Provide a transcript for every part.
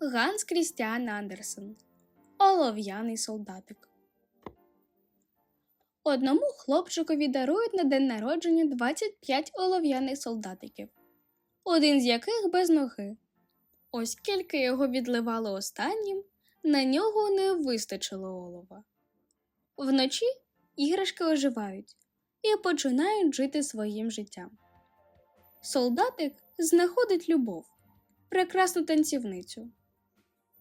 Ганс Крістіан Андерсен Олов'яний солдатик. Одному хлопчикові дарують на день народження 25 олов'яних солдатиків, один з яких без ноги. Оскільки його відливали останнім, на нього не вистачило олова. Вночі іграшки оживають і починають жити своїм життям. Солдатик знаходить любов, прекрасну танцівницю.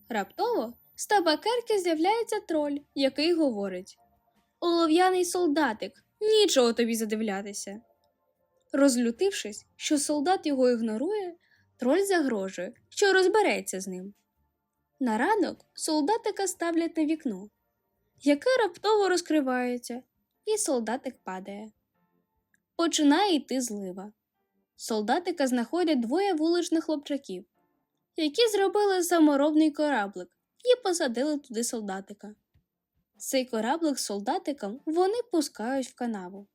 Раптово з табакерки з'являється троль, який говорить Олов'яний солдатик, нічого тобі задивлятися. Розлютившись, що солдат його ігнорує, троль загрожує, що розбереться з ним. На ранок солдатика ставлять на вікно, яке раптово розкривається, і солдатик падає. Починає йти злива. Солдатика знаходять двоє вуличних хлопчаків, які зробили саморобний кораблик і посадили туди солдатика. Цей кораблик з солдатиком вони пускають в канаву.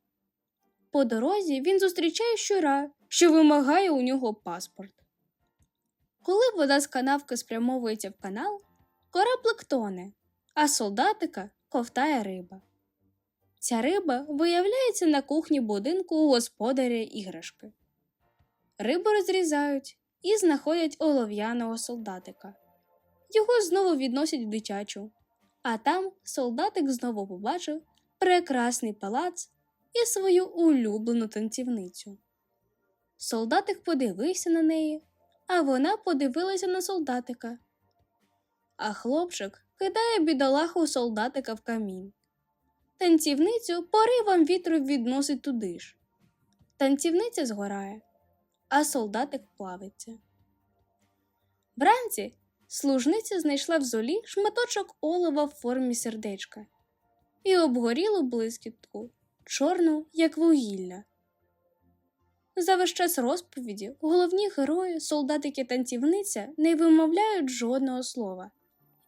По дорозі він зустрічає щура, що вимагає у нього паспорт. Коли вода з канавки спрямовується в канал, кораблик тоне, а солдатика ковтає риба. Ця риба виявляється на кухні будинку у господаря іграшки. Рибу розрізають і знаходять олов'яного солдатика. Його знову відносять в дитячу, а там солдатик знову побачив прекрасний палац і свою улюблену танцівницю. Солдатик подивився на неї, а вона подивилася на солдатика. А хлопчик кидає бідолаху солдатика в камін. Танцівницю поривом вітру відносить туди ж. Танцівниця згорає, а солдатик плавиться. Вранці служниця знайшла в золі шматочок олова в формі сердечка і обгорілу блискітку, чорну, як вугілля. За весь час розповіді головні герої, солдатики танцівниця не вимовляють жодного слова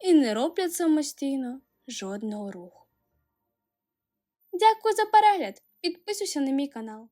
і не роблять самостійно жодного руху. Дякую за перегляд! Підписуйся на мій канал.